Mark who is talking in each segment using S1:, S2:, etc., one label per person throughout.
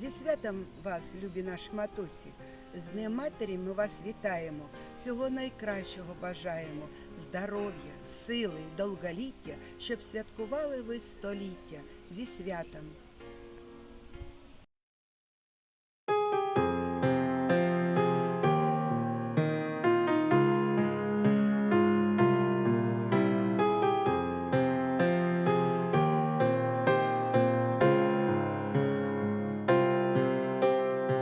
S1: Зі святом вас, любі наші матусі. З Днем Матері ми вас вітаємо. Всього найкращого бажаємо. Здоров'я, сили, довголіття, щоб святкували ви століття зі святом.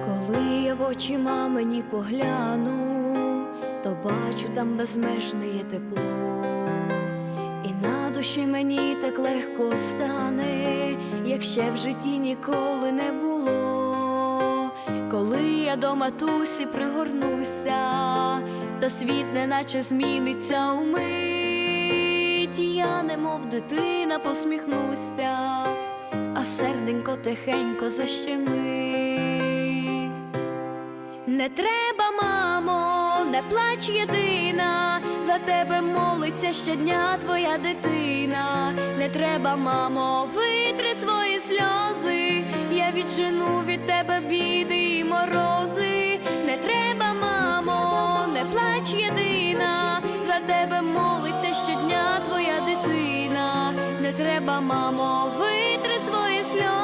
S2: Коли я в очі мамині погляну, то бачу там безмежне тепло, і на душі мені так легко стане, як ще в житті ніколи не було. Коли я до матусі пригорнуся, то світ неначе зміниться умить. Я немов дитина посміхнуся, а серденько тихенько защемить. Не треба, мамо, не плач єдина, за тебе молиться щодня твоя дитина. Не треба, мамо, витри свої сльози, я віджену від тебе біди і морози. Не треба, мамо, не плач єдина, за тебе молиться щодня твоя дитина. Не треба, мамо, витри свої сльози,